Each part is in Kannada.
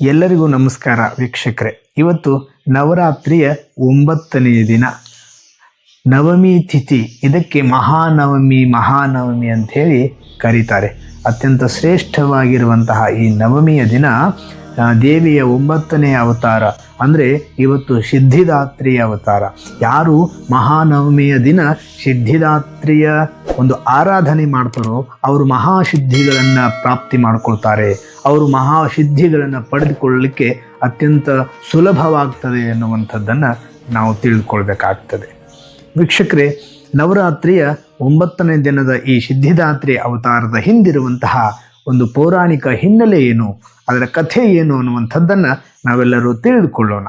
ಎಲ್ಲರಿಗೂ ನಮಸ್ಕಾರ ವೀಕ್ಷಕರೇ. ಇವತ್ತು ನವರಾತ್ರಿಯ ಒಂಬತ್ತನೆಯ ದಿನ. ನವಮಿ ತಿಥಿ, ಇದಕ್ಕೆ ಮಹಾನವಮಿ ಮಹಾನವಮಿ ಅಂತ ಹೇಳಿ ಕರೀತಾರೆ. ಅತ್ಯಂತ ಶ್ರೇಷ್ಠವಾಗಿರುವಂತಹ ಈ ನವಮಿಯ ದಿನ ದೇವಿಯ ಒಂಬತ್ತನೆಯ ಅವತಾರ. ಅಂದರೆ ಇವತ್ತು ಸಿದ್ಧಿದಾತ್ರಿಯ ಅವತಾರ. ಯಾರು ಮಹಾನವಮಿಯ ದಿನ ಸಿದ್ಧಿದಾತ್ರಿಯ ಒಂದು ಆರಾಧನೆ ಮಾಡ್ತಾರೋ, ಅವರು ಮಹಾಸಿದ್ಧಿಗಳನ್ನು ಪ್ರಾಪ್ತಿ ಮಾಡ್ಕೊಳ್ತಾರೆ. ಅವರು ಮಹಾಸಿದ್ಧಿಗಳನ್ನು ಪಡೆದುಕೊಳ್ಳಲಿಕ್ಕೆ ಅತ್ಯಂತ ಸುಲಭವಾಗ್ತದೆ ಎನ್ನುವಂಥದ್ದನ್ನು ನಾವು ತಿಳಿದುಕೊಳ್ಬೇಕಾಗ್ತದೆ. ವೀಕ್ಷಕರೇ, ನವರಾತ್ರಿಯ ಒಂಬತ್ತನೇ ದಿನದ ಈ ಸಿದ್ಧಿದಾತ್ರಿ ಅವತಾರದ ಹಿಂದಿರುವಂತಹ ಒಂದು ಪೌರಾಣಿಕ ಹಿನ್ನೆಲೆ ಏನು, ಅದರ ಕಥೆ ಏನು ಅನ್ನುವಂಥದ್ದನ್ನು ನಾವೆಲ್ಲರೂ ತಿಳಿದುಕೊಳ್ಳೋಣ.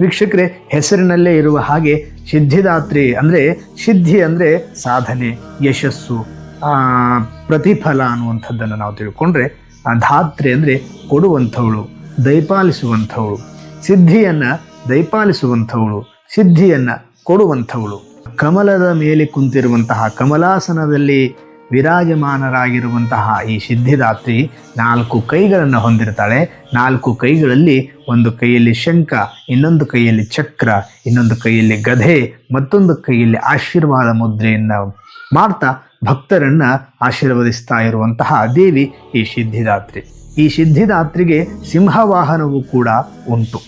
ವೀಕ್ಷಕರೇ, ಹೆಸರಿನಲ್ಲೇ ಇರುವ ಹಾಗೆ ಸಿದ್ಧಿದಾತ್ರಿ ಅಂದರೆ ಸಿದ್ಧಿ ಅಂದರೆ ಸಾಧನೆ, ಯಶಸ್ಸು ಪ್ರತಿಫಲ ಅನ್ನುವಂಥದ್ದನ್ನು ನಾವು ತಿಳ್ಕೊಂಡ್ರೆ ಆ ಧಾತ್ರಿ ಅಂದರೆ ಕೊಡುವಂಥವಳು, ದಯಪಾಲಿಸುವಂಥವಳು. ಸಿದ್ಧಿಯನ್ನು ದಯಪಾಲಿಸುವಂಥವಳು, ಸಿದ್ಧಿಯನ್ನು ಕೊಡುವಂಥವಳು. ಕಮಲದ ಮೇಲೆ ಕುಂತಿರುವಂತಹ ಕಮಲಾಸನದಲ್ಲಿ ವಿರಾಜಮಾನರಾಗಿರುವಂತಹ ಈ ಸಿದ್ಧಿದಾತ್ರಿ ನಾಲ್ಕು ಕೈಗಳನ್ನು ಹೊಂದಿರ್ತಾಳೆ. ನಾಲ್ಕು ಕೈಗಳಲ್ಲಿ ಒಂದು ಕೈಯಲ್ಲಿ ಶಂಖ, ಇನ್ನೊಂದು ಕೈಯಲ್ಲಿ ಚಕ್ರ, ಇನ್ನೊಂದು ಕೈಯಲ್ಲಿ ಗಧೆ, ಮತ್ತೊಂದು ಕೈಯಲ್ಲಿ ಆಶೀರ್ವಾದ ಮುದ್ರೆಯನ್ನು ಮಾಡ್ತಾ ಭಕ್ತರನ್ನ ಆಶೀರ್ವದಿಸ್ತಾ ಇರುವಂತಹ ದೇವಿ ಈ ಸಿದ್ಧಿದಾತ್ರಿ. ಈ ಸಿದ್ಧಿದಾತ್ರಿಗೆ ಸಿಂಹವಾಹನವೂ ಕೂಡ ಉಂಟು.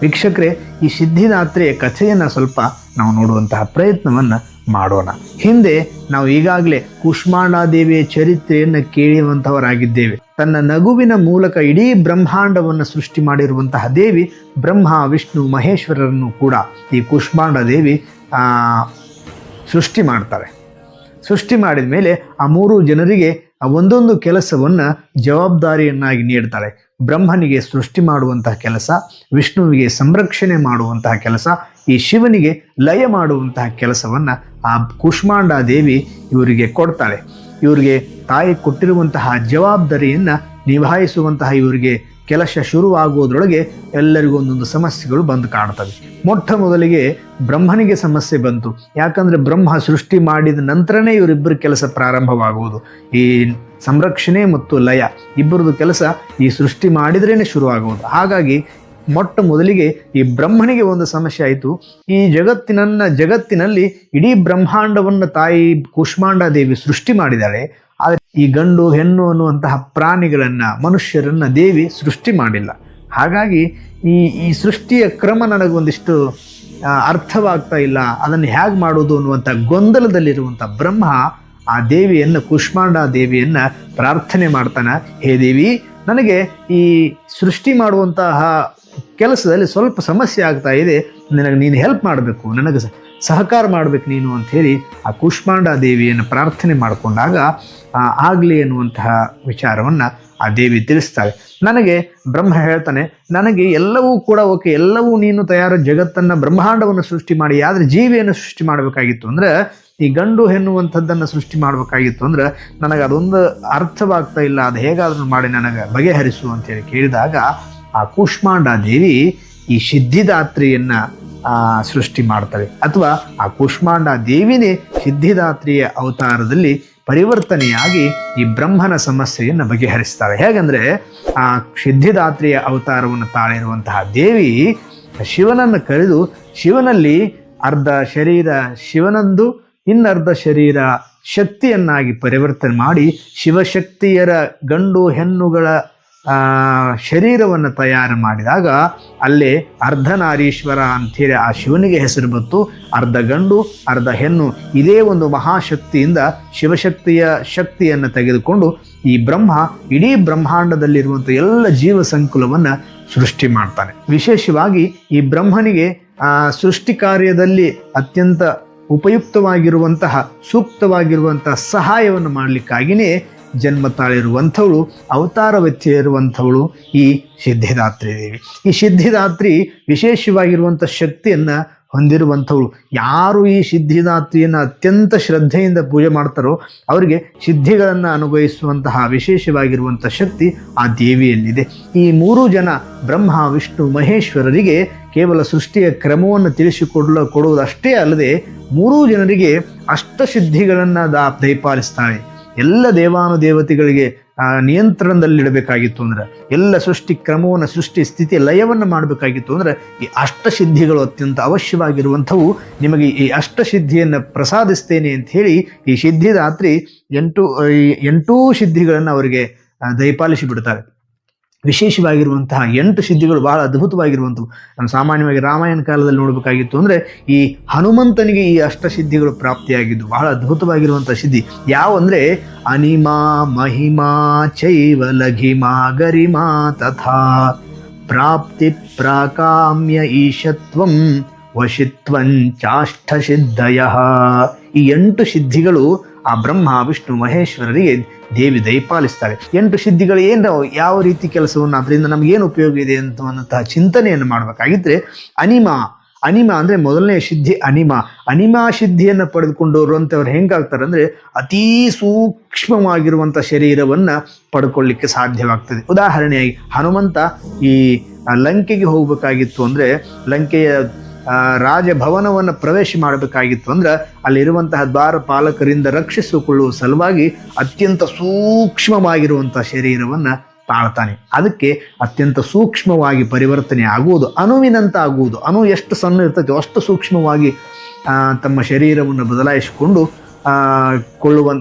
ವೀಕ್ಷಕರೇ, ಈ ಸಿದ್ಧಿದಾತ್ರಿಯ ಕಥೆಯನ್ನು ಸ್ವಲ್ಪ ನಾವು ನೋಡುವಂತಹ ಪ್ರಯತ್ನವನ್ನು ಮಾಡೋಣ. ಹಿಂದೆ ನಾವು ಈಗಾಗಲೇ ಕುಷ್ಮಾಂಡಾದೇವಿಯ ಚರಿತ್ರೆಯನ್ನು ಕೇಳುವಂತಹವರಾಗಿದ್ದೇವೆ ತನ್ನ ನಗುವಿನ ಮೂಲಕ ಇಡೀ ಬ್ರಹ್ಮಾಂಡವನ್ನು ಸೃಷ್ಟಿ ಮಾಡಿರುವಂತಹ ದೇವಿ ಬ್ರಹ್ಮ, ವಿಷ್ಣು, ಮಹೇಶ್ವರರನ್ನು ಕೂಡ ಈ ಕುಷ್ಮಾಂಡ ದೇವಿ ಸೃಷ್ಟಿ ಮಾಡ್ತಾರೆ. ಸೃಷ್ಟಿ ಮಾಡಿದ ಮೇಲೆ ಆ ಮೂರು ಜನರಿಗೆ ಒಂದೊಂದು ಕೆಲಸವನ್ನು ಜವಾಬ್ದಾರಿಯನ್ನಾಗಿ ನೀಡ್ತಾಳೆ ಬ್ರಹ್ಮನಿಗೆ ಸೃಷ್ಟಿ ಮಾಡುವಂತಹ ಕೆಲಸ, ವಿಷ್ಣುವಿಗೆ ಸಂರಕ್ಷಣೆ ಮಾಡುವಂತಹ ಕೆಲಸ, ಈ ಶಿವನಿಗೆ ಲಯ ಮಾಡುವಂತಹ ಕೆಲಸವನ್ನು ಆ ಕುಷ್ಮಾಂಡ ದೇವಿ ಇವರಿಗೆ ಕೊಡ್ತಾಳೆ. ಇವರಿಗೆ ತಾಯಿ ಕೊಟ್ಟಿರುವಂತಹ ಜವಾಬ್ದಾರಿಯನ್ನು ನಿಭಾಯಿಸುವಂತಹ ಇವರಿಗೆ ಕೆಲಸ ಶುರುವಾಗುವುದರೊಳಗೆ ಎಲ್ಲರಿಗೂ ಒಂದೊಂದು ಸಮಸ್ಯೆಗಳು ಬಂದು ಕಾಣ್ತವೆ. ಮೊಟ್ಟ ಮೊದಲಿಗೆ ಬ್ರಹ್ಮನಿಗೆ ಸಮಸ್ಯೆ ಬಂತು. ಯಾಕಂದ್ರೆ ಬ್ರಹ್ಮ ಸೃಷ್ಟಿ ಮಾಡಿದ ನಂತರನೇ ಇವರಿಬ್ಬರ ಕೆಲಸ ಪ್ರಾರಂಭವಾಗುವುದು. ಈ ಸಂರಕ್ಷಣೆ ಮತ್ತು ಲಯ ಇಬ್ಬರದು ಕೆಲಸ ಈ ಸೃಷ್ಟಿ ಮಾಡಿದ್ರೇನೆ ಶುರುವಾಗುವುದು. ಹಾಗಾಗಿ ಮೊಟ್ಟ ಮೊದಲಿಗೆ ಈ ಬ್ರಹ್ಮನಿಗೆ ಒಂದು ಸಮಸ್ಯೆ ಆಯಿತು. ಈ ಜಗತ್ತಿನನ್ನ, ಜಗತ್ತಿನಲ್ಲಿ ಇಡೀ ಬ್ರಹ್ಮಾಂಡವನ್ನು ತಾಯಿ ಕುಷ್ಮಾಂಡ ದೇವಿ ಸೃಷ್ಟಿ ಮಾಡಿದ್ದಾಳೆ ಆದರೆ ಈ ಗಂಡು, ಹೆಣ್ಣು ಅನ್ನುವಂತಹ ಪ್ರಾಣಿಗಳನ್ನು, ಮನುಷ್ಯರನ್ನು ದೇವಿ ಸೃಷ್ಟಿ ಮಾಡಿಲ್ಲ. ಹಾಗಾಗಿ ಈ ಈ ಸೃಷ್ಟಿಯ ಕ್ರಮ ನನಗೊಂದಿಷ್ಟು ಅರ್ಥವಾಗ್ತಾ ಇಲ್ಲ. ಅದನ್ನು ಹೇಗೆ ಮಾಡೋದು ಅನ್ನುವಂಥ ಗೊಂದಲದಲ್ಲಿರುವಂಥ ಬ್ರಹ್ಮ ಆ ದೇವಿಯನ್ನು, ಕುಷ್ಮಾಂಡ ದೇವಿಯನ್ನು ಪ್ರಾರ್ಥನೆ ಮಾಡ್ತಾನೆ. ಹೇ ದೇವಿ, ನನಗೆ ಈ ಸೃಷ್ಟಿ ಮಾಡುವಂತಹ ಕೆಲಸದಲ್ಲಿ ಸ್ವಲ್ಪ ಸಮಸ್ಯೆ ಆಗ್ತಾ ಇದೆ. ನನಗೆ ನೀನು ಹೆಲ್ಪ್ ಮಾಡಬೇಕು. ನನಗೆ ಸಹಕಾರ ಮಾಡಬೇಕು ನೀನು ಅಂತ ಹೇಳಿ ಆ ಕುಷ್ಮಾಂಡ ದೇವಿಯನ್ನು ಪ್ರಾರ್ಥನೆ ಮಾಡಿಕೊಂಡಾಗ ಆಗಲಿ ಎನ್ನುವಂತಹ ವಿಚಾರವನ್ನು ಆ ದೇವಿ ತಿಳಿಸ್ತಾಳೆ. ನನಗೆ ಬ್ರಹ್ಮ ಹೇಳ್ತಾನೆ, ನನಗೆ ಎಲ್ಲವೂ ಕೂಡ ಓಕೆ, ಎಲ್ಲವೂ ನೀನು ತಯಾರು, ಜಗತ್ತನ್ನು ಬ್ರಹ್ಮಾಂಡವನ್ನು ಸೃಷ್ಟಿ ಮಾಡಿ, ಆದರೆ ಜೀವಿಯನ್ನು ಸೃಷ್ಟಿ ಮಾಡಬೇಕಾಗಿತ್ತು ಅಂದ್ರೆ, ಈ ಗಂಡು ಎನ್ನುವಂಥದ್ದನ್ನು ಸೃಷ್ಟಿ ಮಾಡಬೇಕಾಗಿತ್ತು ಅಂದ್ರೆ, ನನಗೆ ಅದೊಂದು ಅರ್ಥವಾಗ್ತಾ ಇಲ್ಲ, ಅದು ಹೇಗಾದರೂ ಮಾಡಿ ನನಗೆ ಬಗೆಹರಿಸು ಅಂತೇಳಿ ಕೇಳಿದಾಗ, ಆ ಕೂಷ್ಮಾಂಡ ದೇವಿ ಈ ಸಿದ್ಧಿದಾತ್ರಿಯನ್ನ ಸೃಷ್ಟಿ ಮಾಡ್ತವೆ. ಅಥವಾ ಆ ಕುಷ್ಮಾಂಡ ದೇವಿನೇ ಸಿದ್ಧಿದಾತ್ರಿಯ ಅವತಾರದಲ್ಲಿ ಪರಿವರ್ತನೆಯಾಗಿ ಈ ಬ್ರಹ್ಮನ ಸಮಸ್ಯೆಯನ್ನು ಬಗೆಹರಿಸ್ತಾಳೆ ಹೇಗಂದ್ರೆ, ಆ ಸಿದ್ಧಿದಾತ್ರಿಯ ಅವತಾರವನ್ನು ತಾಳಿರುವಂತಹ ದೇವಿ ಶಿವನನ್ನು ಕರೆದು ಶಿವನಲ್ಲಿ ಅರ್ಧ ಶರೀರ ಶಿವನಂದು ಇನ್ನರ್ಧ ಶರೀರ ಶಕ್ತಿಯನ್ನಾಗಿ ಪರಿವರ್ತನೆ ಮಾಡಿ ಶಿವಶಕ್ತಿಯರ ಗಂಡು ಹೆಣ್ಣುಗಳ ಶರೀರವನ್ನು ತಯಾರು ಮಾಡಿದಾಗ ಅಲ್ಲೇ ಅರ್ಧನಾರೀಶ್ವರ ಅಂಥೇಳಿ ಆ ಶಿವನಿಗೆ ಹೆಸರು ಬಂತು, ಅರ್ಧ ಗಂಡು, ಅರ್ಧ ಹೆಣ್ಣು, ಇದೇ ಒಂದು ಮಹಾಶಕ್ತಿಯಿಂದ ಶಿವಶಕ್ತಿಯ ಶಕ್ತಿಯನ್ನು ತೆಗೆದುಕೊಂಡು ಈ ಬ್ರಹ್ಮ, ಇಡೀ ಬ್ರಹ್ಮಾಂಡದಲ್ಲಿರುವಂಥ ಎಲ್ಲ ಜೀವ ಸಂಕುಲವನ್ನು ಸೃಷ್ಟಿ ಮಾಡ್ತಾನೆ. ವಿಶೇಷವಾಗಿ ಈ ಬ್ರಹ್ಮನಿಗೆ ಆ ಸೃಷ್ಟಿ ಕಾರ್ಯದಲ್ಲಿ ಅತ್ಯಂತ ಉಪಯುಕ್ತವಾಗಿರುವಂತಹ, ಸೂಕ್ತವಾಗಿರುವಂತಹ ಸಹಾಯವನ್ನು ಮಾಡಲಿಕ್ಕಾಗಿಯೇ ಜನ್ಮ ತಾಳಿರುವಂಥವಳು ಅವತಾರವೆತ್ತಿ ಇರುವಂಥವಳು ಈ ಸಿದ್ಧಿದಾತ್ರಿ ದೇವಿ. ಈ ಸಿದ್ಧಿದಾತ್ರಿ ವಿಶೇಷವಾಗಿರುವಂಥ ಶಕ್ತಿಯನ್ನು ಹೊಂದಿರುವಂಥವಳು. ಯಾರು ಈ ಸಿದ್ಧಿದಾತ್ರಿಯನ್ನು ಅತ್ಯಂತ ಶ್ರದ್ಧೆಯಿಂದ ಪೂಜೆ ಮಾಡ್ತಾರೋ, ಅವರಿಗೆ ಸಿದ್ಧಿಗಳನ್ನು ಅನುಭವಿಸುವಂತಹ ವಿಶೇಷವಾಗಿರುವಂಥ ಶಕ್ತಿ ಆ ದೇವಿಯಲ್ಲಿದೆ. ಈ ಮೂರು ಜನ ಬ್ರಹ್ಮ, ವಿಷ್ಣು, ಮಹೇಶ್ವರರಿಗೆ ಕೇವಲ ಸೃಷ್ಟಿಯ ಕ್ರಮವನ್ನು ತಿಳಿಸಿಕೊಡಲು ಕೊಡುವುದಷ್ಟೇ ಅಲ್ಲದೆ, ಮೂರೂ ಜನರಿಗೆ ಅಷ್ಟಸಿದ್ಧಿಗಳನ್ನು ದಾ ದಯಪಾಲಿಸ್ತಾಳೆ ಎಲ್ಲ ದೇವಾನುದೇವತೆಗಳಿಗೆ ನಿಯಂತ್ರಣದಲ್ಲಿಡಬೇಕಾಗಿತ್ತು ಅಂದ್ರೆ, ಎಲ್ಲ ಸೃಷ್ಟಿ ಕ್ರಮವನ್ನು, ಸೃಷ್ಟಿ ಸ್ಥಿತಿ ಲಯವನ್ನು ಮಾಡಬೇಕಾಗಿತ್ತು ಅಂದ್ರೆ, ಈ ಅಷ್ಟಸಿದ್ಧಿಗಳು ಅತ್ಯಂತ ಅವಶ್ಯವಾಗಿರುವಂಥವು ನಿಮಗೆ ಈ ಅಷ್ಟಸಿದ್ಧಿಯನ್ನು ಪ್ರಸಾದಿಸ್ತೇನೆ ಅಂತ ಹೇಳಿ, ಈ ಸಿದ್ಧಿದಾತ್ರಿ ಎಂಟು ಎಂಟೂ ಸಿದ್ಧಿಗಳನ್ನು ಅವರಿಗೆ ದಯಪಾಲಿಸಿ ಬಿಡ್ತಾರೆ ವಿಶೇಷವಾಗಿರುವಂತಹ ಎಂಟು ಸಿದ್ಧಿಗಳು ಬಹಳ ಅದ್ಭುತವಾಗಿರುವಂಥವು. ನಾವು ಸಾಮಾನ್ಯವಾಗಿ ರಾಮಾಯಣ ಕಾಲದಲ್ಲಿ ನೋಡಬೇಕಾಗಿತ್ತು ಅಂದರೆ ಈ ಹನುಮಂತನಿಗೆ ಈ ಅಷ್ಟಸಿದ್ಧಿಗಳು ಪ್ರಾಪ್ತಿಯಾಗಿದ್ದು. ಬಹಳ ಅದ್ಭುತವಾಗಿರುವಂಥ ಸಿದ್ಧಿ. ಯಾವ ಅಂದರೆ, ಅನಿಮಾ ಮಹಿಮಾ ಚೈವ ಲಘಿಮಾ ಗರಿಮಾ ತಥಾ ಪ್ರಾಪ್ತಿ ಪ್ರಾಕಾಮ್ಯ ಈಶತ್ವಂ ವಶಿತ್ವಂಚಾಷ್ಟ ಸಿದ್ಧಯ ಈ ಎಂಟು ಸಿದ್ಧಿಗಳು ಆ ಬ್ರಹ್ಮ, ವಿಷ್ಣು, ಮಹೇಶ್ವರರಿಗೆ ದೇವಿ ದಯಪಾಲಿಸ್ತಾಳೆ ಎಂಟು ಸಿದ್ಧಿಗಳು ಏನು ಯಾವ ರೀತಿ ಕೆಲಸವನ್ನು? ಅದರಿಂದ ನಮಗೇನು ಉಪಯೋಗ ಇದೆ ಅಂತವಂತಹ ಚಿಂತನೆಯನ್ನು ಮಾಡಬೇಕಾಗಿದ್ರೆ ಅನಿಮ. ಅನಿಮ ಅಂದ್ರೆ ಮೊದಲನೇ ಸಿದ್ಧಿ ಅನಿಮ. ಅನಿಮಾ ಸಿದ್ಧಿಯನ್ನು ಪಡೆದುಕೊಂಡವರು ಹೆಂಗಾಗ್ತಾರೆ ಅಂದ್ರೆ ಅತೀ ಸೂಕ್ಷ್ಮವಾಗಿರುವಂಥ ಶರೀರವನ್ನು ಪಡ್ಕೊಳ್ಳಿಕ್ಕೆ ಸಾಧ್ಯವಾಗ್ತದೆ. ಉದಾಹರಣೆಯಾಗಿ ಹನುಮಂತ ಈ ಲಂಕೆಗೆ ಹೋಗಬೇಕಾಗಿತ್ತು ಅಂದ್ರೆ ಲಂಕೆಯ ರಾಜಭವನವನ್ನು ಪ್ರವೇಶ ಮಾಡಬೇಕಾಗಿತ್ತು ಅಂದ್ರೆ ಅಲ್ಲಿರುವಂತಹ ದ್ವಾರಪಾಲಕರಿಂದ ರಕ್ಷಿಸಿಕೊಳ್ಳುವ ಸಲುವಾಗಿ ಅತ್ಯಂತ ಸೂಕ್ಷ್ಮವಾಗಿರುವಂತಹ ಶರೀರವನ್ನ ತಾಳ್ತಾನೆ. ಅದಕ್ಕೆ ಅತ್ಯಂತ ಸೂಕ್ಷ್ಮವಾಗಿ ಪರಿವರ್ತನೆ ಆಗುವುದು ಅನುವಿನಂತ ಆಗುವುದು. ಅನು ಎಷ್ಟು ಸಣ್ಣ ಇರ್ತೈತೋ ಅಷ್ಟು ಸೂಕ್ಷ್ಮವಾಗಿ ತಮ್ಮ ಶರೀರವನ್ನು ಬದಲಾಯಿಸಿಕೊಂಡು ಕೊಳ್ಳುವ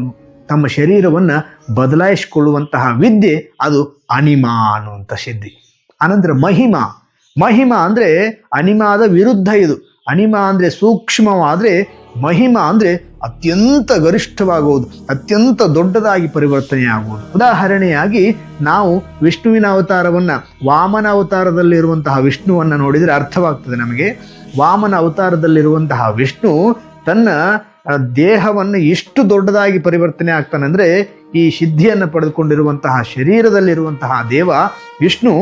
ತಮ್ಮ ಶರೀರವನ್ನು ಬದಲಾಯಿಸಿಕೊಳ್ಳುವಂತಹ ವಿದ್ಯೆ ಅದು ಅನಿಮಾ ಅನ್ನುವಂಥ ಸಿದ್ಧಿ ಅನಂತರ ಮಹಿಮಾ. ಮಹಿಮಾ ಅಂದ್ರೆ ಅನಿಮಾದ ವಿರುದ್ಧ ಇದು. ಅನಿಮ ಅಂದ್ರೆ ಸೂಕ್ಷ್ಮವಾದರೆ ಮಹಿಮ ಅಂದ್ರೆ ಅತ್ಯಂತ ಗರಿಷ್ಠವಾಗುವುದು, ಅತ್ಯಂತ ದೊಡ್ಡದಾಗಿ ಪರಿವರ್ತನೆ ಆಗುವುದು ಉದಾಹರಣೆಯಾಗಿ ನಾವು ವಿಷ್ಣುವಿನ ಅವತಾರವನ್ನ ವಾಮನ ಅವತಾರದಲ್ಲಿರುವಂತಹ ವಿಷ್ಣುವನ್ನ ನೋಡಿದರೆ ಅರ್ಥವಾಗ್ತದೆ ನಮಗೆ. ವಾಮನ ಅವತಾರದಲ್ಲಿರುವಂತಹ ವಿಷ್ಣು ತನ್ನ ದೇಹವನ್ನು ಎಷ್ಟು ದೊಡ್ಡದಾಗಿ ಪರಿವರ್ತನೆ ಆಗ್ತಾನೆ ಅಂದ್ರೆ ಈ ಸಿದ್ಧಿಯನ್ನು ಪಡೆದುಕೊಂಡಿರುವಂತಹ ಶರೀರದಲ್ಲಿರುವಂತಹ ದೇವ ವಿಷ್ಣು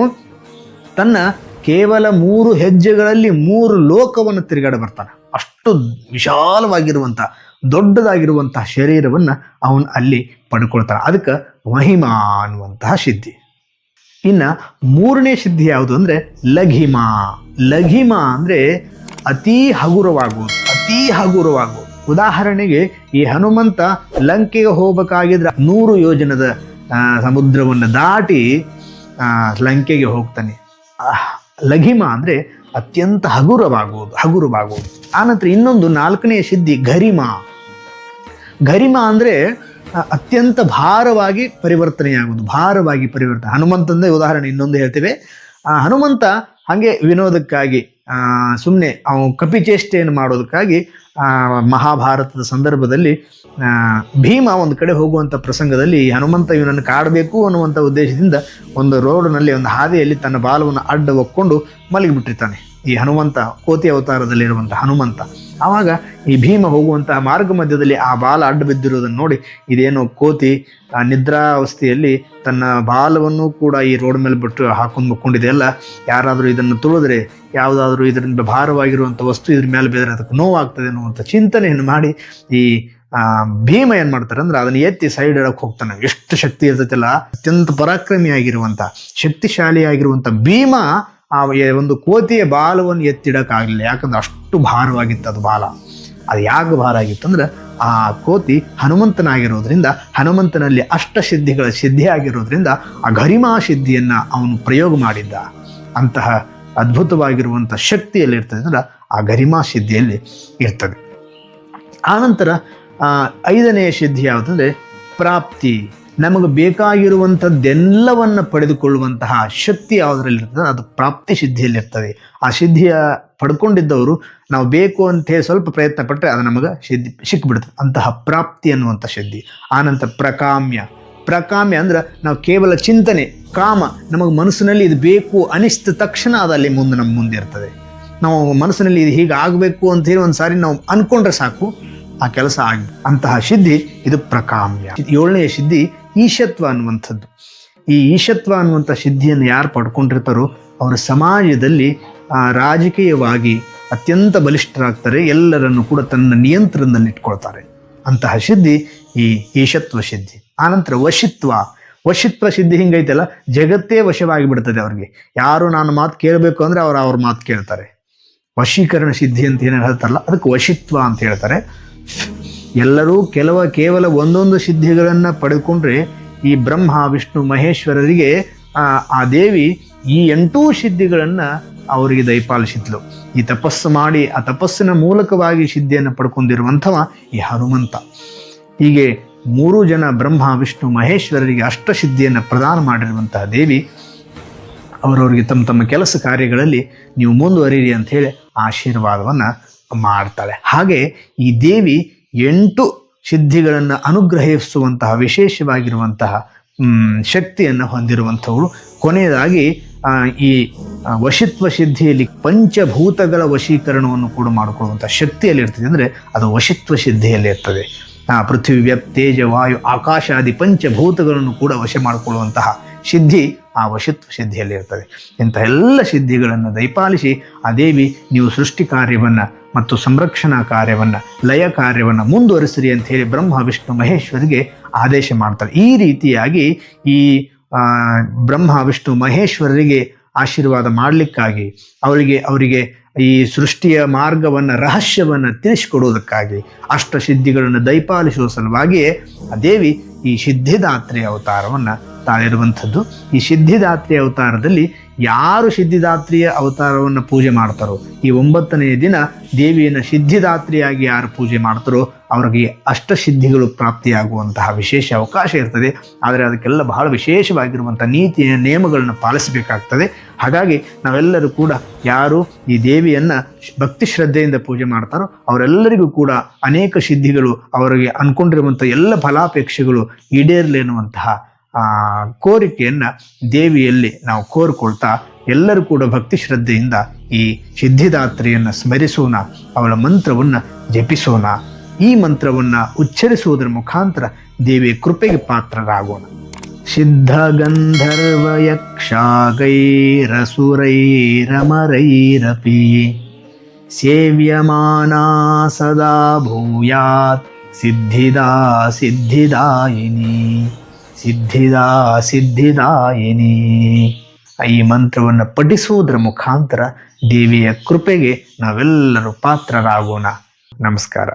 ತನ್ನ ಕೇವಲ ಮೂರು ಹೆಜ್ಜೆಗಳಲ್ಲಿ ಮೂರು ಲೋಕವನ್ನು ತಿರುಗಾಡ ಬರ್ತಾನೆ. ಅಷ್ಟು ವಿಶಾಲವಾಗಿರುವಂಥ ದೊಡ್ಡದಾಗಿರುವಂತಹ ಶರೀರವನ್ನ ಅವನು ಅಲ್ಲಿ ಪಡ್ಕೊಳ್ತಾನೆ. ಅದಕ್ಕೆ ಮಹಿಮಾ ಅನ್ನುವಂತಹ ಸಿದ್ಧಿ. ಇನ್ನ ಮೂರನೇ ಸಿದ್ಧಿ ಯಾವುದು ಅಂದ್ರೆ ಲಘಿಮಾ. ಲಘಿಮಾ ಅಂದ್ರೆ ಅತೀ ಹಗುರವಾಗುವುದು ಅತೀ ಹಗುರವಾಗುವುದು. ಉದಾಹರಣೆಗೆ ಈ ಹನುಮಂತ ಲಂಕೆಗೆ ಹೋಗಬೇಕಾಗಿದ್ರೆ ನೂರು ಯೋಜನದ ಸಮುದ್ರವನ್ನು ದಾಟಿ ಲಂಕೆಗೆ ಹೋಗ್ತಾನೆ. ಲಘಿಮ ಅಂದ್ರೆ ಅತ್ಯಂತ ಹಗುರವಾಗುವುದು ಹಗುರವಾಗುವುದು. ಆನಂತರ ಇನ್ನೊಂದು ನಾಲ್ಕನೆಯ ಸಿದ್ಧಿ ಗರಿಮ ಗರಿಮ ಅಂದ್ರೆ ಅತ್ಯಂತ ಭಾರವಾಗಿ ಪರಿವರ್ತನೆಯಾಗುವುದು, ಭಾರವಾಗಿ ಪರಿವರ್ತನೆ. ಹನುಮಂತಂದೇ ಉದಾಹರಣೆ ಇನ್ನೊಂದು ಹೇಳ್ತೇವೆ. ಆ, ಹನುಮಂತ ಹಾಗೆ ವಿನೋದಕ್ಕಾಗಿ ಸುಮ್ಮನೆ ಅವನು ಕಪಿಚೇಷ್ಟೆಯನ್ನು ಮಾಡೋದಕ್ಕಾಗಿ ಮಹಾಭಾರತದ ಸಂದರ್ಭದಲ್ಲಿ ಭೀಮ ಒಂದು ಕಡೆ ಹೋಗುವಂಥ ಪ್ರಸಂಗದಲ್ಲಿ ಹನುಮಂತ ಇವನನ್ನು ಕಾಡಬೇಕು ಅನ್ನುವಂಥ ಉದ್ದೇಶದಿಂದ ಒಂದು ರೋಡ್ನಲ್ಲಿ, ಒಂದು ಹಾದಿಯಲ್ಲಿ ತನ್ನ ಬಾಲವನ್ನು ಅಡ್ಡ ಒಕ್ಕೊಂಡು ಮಲಗಿಬಿಟ್ಟಿರ್ತಾನೆ. ಈ ಹನುಮಂತ, ಕೋತಿ ಅವತಾರದಲ್ಲಿರುವಂಥ ಹನುಮಂತ. ಆವಾಗ ಈ ಭೀಮ ಹೋಗುವಂತಹ ಮಾರ್ಗ ಮಧ್ಯದಲ್ಲಿ ಆ ಬಾಲ ಅಡ್ಡ ಬಿದ್ದಿರುವುದನ್ನು ನೋಡಿ ಇದೇನೋ ಕೋತಿ, ಆ ನಿದ್ರಾವಸ್ಥೆಯಲ್ಲಿ ತನ್ನ ಬಾಲವನ್ನು ಕೂಡ ಈ ರೋಡ್ ಮೇಲೆ ಬಿಟ್ಟು ಹಾಕೊಂಡು ಮುಕ್ಕೊಂಡಿದೆಯಲ್ಲ ಯಾರಾದರೂ ಇದನ್ನು ತುಳಿದ್ರೆ, ಯಾವುದಾದ್ರೂ ಇದರಿಂದ ಭಾರವಾಗಿರುವಂಥ ವಸ್ತು ಇದ್ರ ಮೇಲೆ ಬಿದ್ದರೆ ಅದಕ್ಕೆ ನೋವಾಗ್ತದೆ ಅನ್ನುವಂಥ ಚಿಂತನೆಯನ್ನು ಮಾಡಿ ಈ ಭೀಮ ಏನು ಮಾಡ್ತಾರೆ ಅಂದ್ರೆ ಅದನ್ನು ಎತ್ತಿ ಸೈಡ್ ಇಡಕ್ಕೆ ಹೋಗ್ತಾನೆ. ಎಷ್ಟು ಶಕ್ತಿ ಇರ್ತೈತಲ್ಲ, ಅತ್ಯಂತ ಪರಾಕ್ರಮಿಯಾಗಿರುವಂಥ, ಶಕ್ತಿಶಾಲಿಯಾಗಿರುವಂಥ ಭೀಮ ಆ ಒಂದು ಕೋತಿಯ ಬಾಲವನ್ನು ಎತ್ತಿಡೋಕ್ಕಾಗಲಿಲ್ಲ. ಯಾಕಂದ್ರೆ ಅಷ್ಟು ಭಾರವಾಗಿತ್ತು ಅದು ಬಾಲ. ಅದು ಯಾಕೆ ಭಾರ ಆಗಿತ್ತು ಅಂದ್ರೆ ಆ ಕೋತಿ ಹನುಮಂತನಾಗಿರೋದ್ರಿಂದ, ಹನುಮಂತನಲ್ಲಿ ಅಷ್ಟಸಿದ್ಧಿಗಳ ಸಿದ್ಧಿ ಆಗಿರೋದ್ರಿಂದ ಆ ಗರಿಮಾ ಸಿದ್ಧಿಯನ್ನ ಅವನು ಪ್ರಯೋಗ ಮಾಡಿದ್ದ. ಅಂತಹ ಅದ್ಭುತವಾಗಿರುವಂಥ ಶಕ್ತಿಯಲ್ಲಿ ಇರ್ತದೆ ಅಂದ್ರೆ ಆ ಗರಿಮಾ ಸಿದ್ಧಿಯಲ್ಲಿ ಇರ್ತದೆ. ಆನಂತರ ಐದನೆಯ ಸಿದ್ಧಿ ಯಾವುದಂದ್ರೆ ಪ್ರಾಪ್ತಿ. ನಮಗೆ ಬೇಕಾಗಿರುವಂಥದ್ದೆಲ್ಲವನ್ನು ಪಡೆದುಕೊಳ್ಳುವಂತಹ ಶಕ್ತಿ ಯಾವುದರಲ್ಲಿರ್ತದೆ ಅದು ಪ್ರಾಪ್ತಿ ಸಿದ್ಧಿಯಲ್ಲಿರ್ತದೆ ಆ ಸಿದ್ಧಿಯ ಪಡ್ಕೊಂಡಿದ್ದವರು ನಾವು ಬೇಕು ಅಂತ ಸ್ವಲ್ಪ ಪ್ರಯತ್ನ ಪಟ್ಟರೆ ಅದು ನಮಗೆ ಸಿದ್ಧಿ ಸಿಕ್ಕಿಬಿಡ್ತದೆ ಅಂತಹ ಪ್ರಾಪ್ತಿ ಅನ್ನುವಂಥ ಸಿದ್ಧಿ. ಆನಂತರ ಪ್ರಕಾಮ್ಯ. ಪ್ರಕಾಮ್ಯ ಅಂದ್ರೆ ನಾವು ಕೇವಲ ಚಿಂತನೆ, ಕಾಮ, ನಮಗೆ ಮನಸ್ಸಿನಲ್ಲಿ ಇದು ಬೇಕು ಅನಿಸಿದ ತಕ್ಷಣ ಅದಲ್ಲಿ ಮುಂದೆ ನಮ್ಮ ಮುಂದೆ ಇರ್ತದೆ. ನಾವು ಮನಸ್ಸಿನಲ್ಲಿ ಇದು ಹೀಗೆ ಆಗಬೇಕು ಅಂತ ಹೇಳಿ ಒಂದು ಸಾರಿ ನಾವು ಅನ್ಕೊಂಡ್ರೆ ಸಾಕು, ಆ ಕೆಲಸ ಆಗಿ, ಅಂತಹ ಸಿದ್ಧಿ ಇದು ಪ್ರಕಾಮ್ಯ. ಏಳನೆಯ ಸಿದ್ಧಿ ಈಶತ್ವ ಅನ್ನುವಂಥದ್ದು. ಈ ಈಶತ್ವ ಅನ್ನುವಂಥ ಸಿದ್ಧಿಯನ್ನು ಯಾರು ಪಡ್ಕೊಂಡಿರ್ತಾರೋ ಅವರು ಸಮಾಜದಲ್ಲಿ ಆ, ರಾಜಕೀಯವಾಗಿ ಅತ್ಯಂತ ಬಲಿಷ್ಠರಾಗ್ತಾರೆ. ಎಲ್ಲರನ್ನು ಕೂಡ ತನ್ನ ನಿಯಂತ್ರಣದಲ್ಲಿಟ್ಕೊಳ್ತಾರೆ ಅಂತಹ ಸಿದ್ಧಿ ಈ ಈಶತ್ವ ಸಿದ್ಧಿ. ಆನಂತರ ವಶಿತ್ವ. ವಶಿತ್ವ ಸಿದ್ಧಿ ಹಿಂಗೈತಲ್ಲ? ಜಗತ್ತೇ ವಶವಾಗಿ ಬಿಡ್ತದೆ ಅವ್ರಿಗೆ. ಯಾರು ನಾನು ಮಾತು ಕೇಳಬೇಕು ಅಂದ್ರೆ ಅವ್ರು ಅವ್ರ ಮಾತು ಕೇಳ್ತಾರೆ. ವಶೀಕರಣ ಸಿದ್ಧಿ ಅಂತ ಏನು ಹೇಳ್ತಾರಲ್ಲ ಅದಕ್ಕೆ ವಶಿತ್ವ ಅಂತ ಹೇಳ್ತಾರೆ. ಎಲ್ಲರೂ ಕೆಲವ ಕೇವಲ ಒಂದೊಂದು ಸಿದ್ಧಿಗಳನ್ನು ಪಡೆದುಕೊಂಡ್ರೆ ಈ ಬ್ರಹ್ಮ, ವಿಷ್ಣು, ಮಹೇಶ್ವರರಿಗೆ, ಆ ದೇವಿ ಈ ಎಂಟೂ ಸಿದ್ಧಿಗಳನ್ನು ಅವರಿಗೆ ದಯಪಾಲಿಸಿದ್ಲು. ಈ ತಪಸ್ಸು ಮಾಡಿ, ಆ ತಪಸ್ಸಿನ ಮೂಲಕವಾಗಿ ಸಿದ್ಧಿಯನ್ನು ಪಡ್ಕೊಂಡಿರುವಂಥವ ಈ ಹನುಮಂತ. ಹೀಗೆ ಮೂರು ಜನ ಬ್ರಹ್ಮ, ವಿಷ್ಣು, ಮಹೇಶ್ವರರಿಗೆ ಅಷ್ಟ ಅಷ್ಟಸಿದ್ಧಿಯನ್ನು ಪ್ರದಾನ ಮಾಡಿರುವಂತಹ ದೇವಿ, ಅವರವರಿಗೆ ತಮ್ಮ ತಮ್ಮ ಕೆಲಸ ಕಾರ್ಯಗಳಲ್ಲಿ ನೀವು ಮುಂದುವರಿಯಿರಿ ಅಂತ ಹೇಳಿ ಆಶೀರ್ವಾದವನ್ನು ಮಾಡ್ತಾಳೆ. ಹಾಗೆ ಈ ದೇವಿ ಎಂಟು ಸಿದ್ಧಿಗಳನ್ನು ಅನುಗ್ರಹಿಸುವಂತಹ, ವಿಶೇಷವಾಗಿರುವಂತಹ ಶಕ್ತಿಯನ್ನು ಹೊಂದಿರುವಂಥವಳು ಕೊನೆಯದಾಗಿ ಈ ವಶಿತ್ವ ಸಿದ್ಧಿಯಲ್ಲಿ ಪಂಚಭೂತಗಳ ವಶೀಕರಣವನ್ನು ಕೂಡ ಮಾಡಿಕೊಳ್ಳುವಂಥ ಶಕ್ತಿಯಲ್ಲಿ ಇರ್ತದೆ. ಅಂದರೆ ಅದು ವಶಿತ್ವ ಸಿದ್ಧಿಯಲ್ಲಿ ಇರ್ತದೆ. ಪೃಥ್ವಿ, ವ್ಯಪ್, ತೇಜ, ವಾಯು, ಆಕಾಶಾದಿ ಪಂಚಭೂತಗಳನ್ನು ಕೂಡ ವಶ ಮಾಡಿಕೊಳ್ಳುವಂತಹ ಸಿದ್ಧಿ ಆ ವಶಿತ್ವ ಸಿದ್ಧಿಯಲ್ಲಿ ಇರ್ತದೆ. ಇಂಥ ಎಲ್ಲ ಸಿದ್ಧಿಗಳನ್ನು ದಯಪಾಲಿಸಿ ಆ ದೇವಿ ನೀವು ಸೃಷ್ಟಿ ಕಾರ್ಯವನ್ನು ಮತ್ತು ಸಂರಕ್ಷಣಾ ಕಾರ್ಯವನ್ನು, ಲಯ ಕಾರ್ಯವನ್ನು ಮುಂದುವರಿಸಿರಿ ಅಂತ ಹೇಳಿ ಬ್ರಹ್ಮ, ವಿಷ್ಣು, ಮಹೇಶ್ವರಿಗೆ ಆದೇಶ ಮಾಡ್ತಾರೆ. ಈ ರೀತಿಯಾಗಿ ಈ ಬ್ರಹ್ಮ, ವಿಷ್ಣು ಮಹೇಶ್ವರರಿಗೆ ಆಶೀರ್ವಾದ ಮಾಡಲಿಕ್ಕಾಗಿ, ಅವರಿಗೆ ಅವರಿಗೆ ಈ ಸೃಷ್ಟಿಯ ಮಾರ್ಗವನ್ನು, ರಹಸ್ಯವನ್ನು ತಿಳಿಸಿಕೊಡುವುದಕ್ಕಾಗಿ, ಅಷ್ಟ ಸಿದ್ಧಿಗಳನ್ನು ದಯಪಾಲಿಸುವ ಸಲುವಾಗಿಯೇ ಆ ದೇವಿ ಈ ಸಿದ್ಧಿದಾತ್ರಿ ಅವತಾರವನ್ನು ತಾಳಿರುವಂಥದ್ದು ಈ ಸಿದ್ಧಿದಾತ್ರಿ ಅವತಾರದಲ್ಲಿ ಯಾರು ಸಿದ್ಧಿದಾತ್ರಿಯ ಅವತಾರವನ್ನು ಪೂಜೆ ಮಾಡ್ತಾರೋ, ಈ ಒಂಬತ್ತನೆಯ ದಿನ ದೇವಿಯನ್ನು ಸಿದ್ಧಿದಾತ್ರಿಯಾಗಿ ಯಾರು ಪೂಜೆ ಮಾಡ್ತಾರೋ, ಅವರಿಗೆ ಅಷ್ಟಸಿದ್ಧಿಗಳು ಪ್ರಾಪ್ತಿಯಾಗುವಂತಹ ವಿಶೇಷ ಅವಕಾಶ ಇರ್ತದೆ. ಆದರೆ ಅದಕ್ಕೆಲ್ಲ ಬಹಳ ವಿಶೇಷವಾಗಿರುವಂಥ ನೀತಿಯ ನಿಯಮಗಳನ್ನು ಪಾಲಿಸಬೇಕಾಗ್ತದೆ. ಹಾಗಾಗಿ ನಾವೆಲ್ಲರೂ ಕೂಡ ಯಾರು ಈ ದೇವಿಯನ್ನು ಭಕ್ತಿ ಶ್ರದ್ಧೆಯಿಂದ ಪೂಜೆ ಮಾಡ್ತಾರೋ, ಅವರೆಲ್ಲರಿಗೂ ಕೂಡ ಅನೇಕ ಸಿದ್ಧಿಗಳು ಅವರಿಗೆ ಅಂದ್ಕೊಂಡಿರುವಂಥ ಎಲ್ಲ ಫಲಾಪೇಕ್ಷೆಗಳು ಈಡೇರಲಿ ಎನ್ನುವಂತಹ ಆ, ಕೋರಿಕೆಯನ್ನ ದೇವಿಯಲ್ಲಿ ನಾವು ಕೋರಿಕೊಳ್ತಾ ಎಲ್ಲರೂ ಕೂಡ ಭಕ್ತಿ ಶ್ರದ್ಧೆಯಿಂದ ಈ ಸಿದ್ಧಿದಾತ್ರಿಯನ್ನ ಸ್ಮರಿಸೋಣ, ಅವಳ ಮಂತ್ರವನ್ನ ಜಪಿಸೋಣ, ಈ ಮಂತ್ರವನ್ನ ಉಚ್ಚರಿಸುವುದರ ಮುಖಾಂತರ ದೇವಿಯ ಕೃಪೆಗೆ ಪಾತ್ರರಾಗೋಣ. ಸಿದ್ಧಗಂಧರ್ವ ಯಕ್ಷಾಗೈರಸುರೈರಮರೈರಪಿ ಸೇವ್ಯಮಾನಾ ಸದಾ ಭೂಯಾತ್, ಸಿದ್ಧಿದಾ, ಸಿದ್ಧಿದಾಯಿನಿ. ಸಿದ್ಧಿದಾ ಸಿದ್ಧಿದಾಯಿನಿ. ಈ ಮಂತ್ರವನ್ನು ಪಠಿಸುವುದರ ಮುಖಾಂತರ ದೇವಿಯ ಕೃಪೆಗೆ ನಾವೆಲ್ಲರೂ ಪಾತ್ರರಾಗೋಣ. ನಮಸ್ಕಾರ.